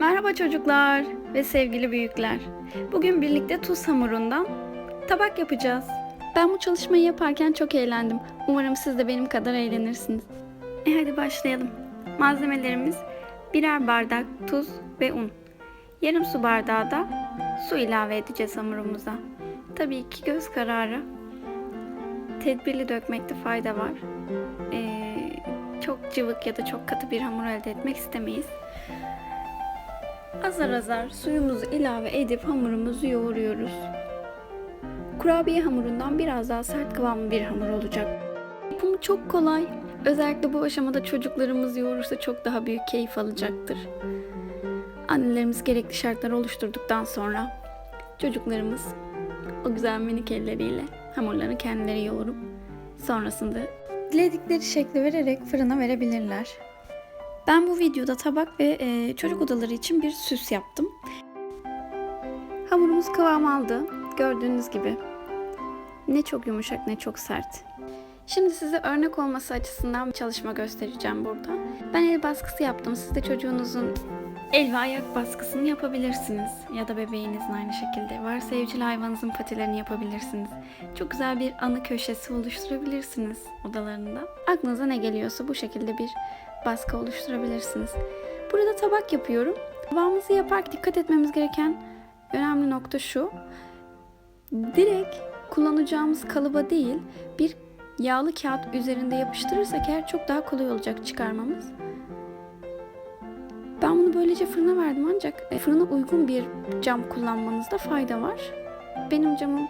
Merhaba çocuklar ve sevgili büyükler. Bugün birlikte tuz hamurundan tabak yapacağız. Ben bu çalışmayı yaparken çok eğlendim. Umarım siz de benim kadar eğlenirsiniz. E hadi başlayalım. Malzemelerimiz birer bardak tuz ve un. Yarım su bardağı da su ilave edeceğiz hamurumuza. Tabii ki göz kararı. Tedbirli dökmekte fayda var. Ee, çok cıvık ya da çok katı bir hamur elde etmek istemeyiz. Azar azar suyumuzu ilave edip hamurumuzu yoğuruyoruz. Kurabiye hamurundan biraz daha sert kıvamlı bir hamur olacak. Yapımı çok kolay. Özellikle bu aşamada çocuklarımız yoğurursa çok daha büyük keyif alacaktır. Annelerimiz gerekli şartları oluşturduktan sonra çocuklarımız o güzel minik elleriyle hamurlarını kendileri yoğurup sonrasında diledikleri şekli vererek fırına verebilirler. Ben bu videoda tabak ve e, çocuk odaları için bir süs yaptım. Hamurumuz kıvam aldı. Gördüğünüz gibi. Ne çok yumuşak ne çok sert. Şimdi size örnek olması açısından bir çalışma göstereceğim burada. Ben el baskısı yaptım. Siz de çocuğunuzun el ve ayak baskısını yapabilirsiniz. Ya da bebeğinizin aynı şekilde. Varsa evcil hayvanınızın patilerini yapabilirsiniz. Çok güzel bir anı köşesi oluşturabilirsiniz odalarında. Aklınıza ne geliyorsa bu şekilde bir baskı oluşturabilirsiniz. Burada tabak yapıyorum. Tabağımızı yaparken dikkat etmemiz gereken önemli nokta şu. Direkt kullanacağımız kalıba değil bir yağlı kağıt üzerinde yapıştırırsak eğer çok daha kolay olacak çıkarmamız. Ben bunu böylece fırına verdim ancak e, fırına uygun bir cam kullanmanızda fayda var. Benim camım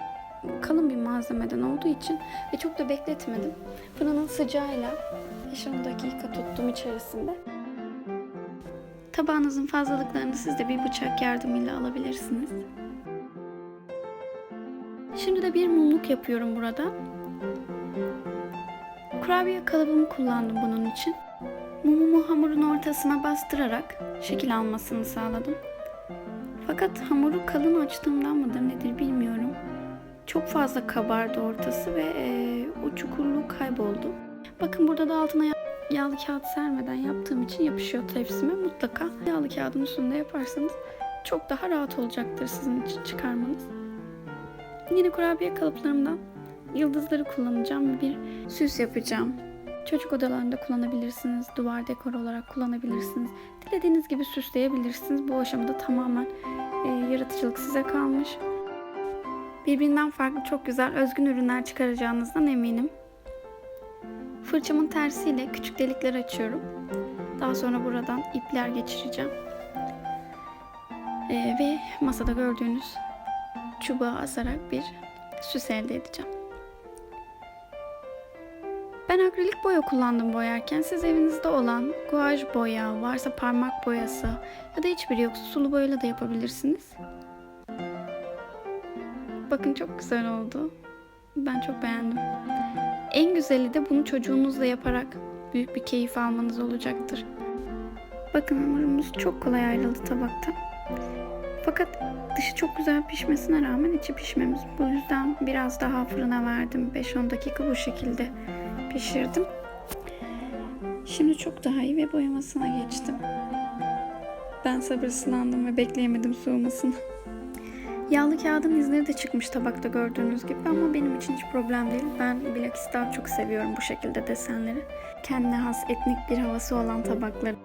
kalın bir malzemeden olduğu için ve çok da bekletmedim. Fırının sıcağıyla 5-10 dakika tuttum içerisinde. Tabağınızın fazlalıklarını siz de bir bıçak yardımıyla alabilirsiniz. Şimdi de bir mumluk yapıyorum burada. Kurabiye kalıbımı kullandım bunun için. Mumumu hamurun ortasına bastırarak şekil almasını sağladım. Fakat hamuru kalın açtığımdan mıdır nedir bilmiyorum. Çok fazla kabardı ortası ve e, o çukurluğu kayboldu. Bakın burada da altına ya- yağlı kağıt sermeden yaptığım için yapışıyor tepsime. Mutlaka yağlı kağıdın üstünde yaparsanız çok daha rahat olacaktır sizin için çıkarmanız. Yine kurabiye kalıplarımdan yıldızları kullanacağım ve bir süs yapacağım. Çocuk odalarında kullanabilirsiniz, duvar dekoru olarak kullanabilirsiniz. Dilediğiniz gibi süsleyebilirsiniz. Bu aşamada tamamen e, yaratıcılık size kalmış. Birbirinden farklı çok güzel özgün ürünler çıkaracağınızdan eminim. Fırçamın tersiyle küçük delikler açıyorum. Daha sonra buradan ipler geçireceğim. Ee, ve masada gördüğünüz çubuğa asarak bir süs elde edeceğim. Ben akrilik boya kullandım boyarken. Siz evinizde olan guaj boya, varsa parmak boyası ya da hiçbiri yoksa sulu boyayla da yapabilirsiniz. Bakın çok güzel oldu. Ben çok beğendim. En güzeli de bunu çocuğunuzla yaparak büyük bir keyif almanız olacaktır. Bakın hamurumuz çok kolay ayrıldı tabakta. Fakat dışı çok güzel pişmesine rağmen içi pişmemiş. Bu yüzden biraz daha fırına verdim. 5-10 dakika bu şekilde pişirdim. Şimdi çok daha iyi ve boyamasına geçtim. Ben sabırsızlandım ve bekleyemedim soğumasını. Yağlı kağıdın izleri de çıkmış tabakta gördüğünüz gibi ama benim için hiç problem değil. Ben bilakis daha çok seviyorum bu şekilde desenleri. Kendine has etnik bir havası olan tabakları.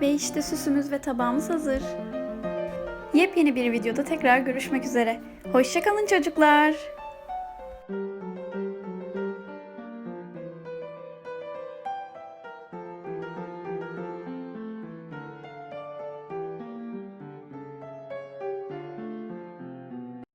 Ve işte süsümüz ve tabağımız hazır. Yepyeni bir videoda tekrar görüşmek üzere. Hoşçakalın çocuklar.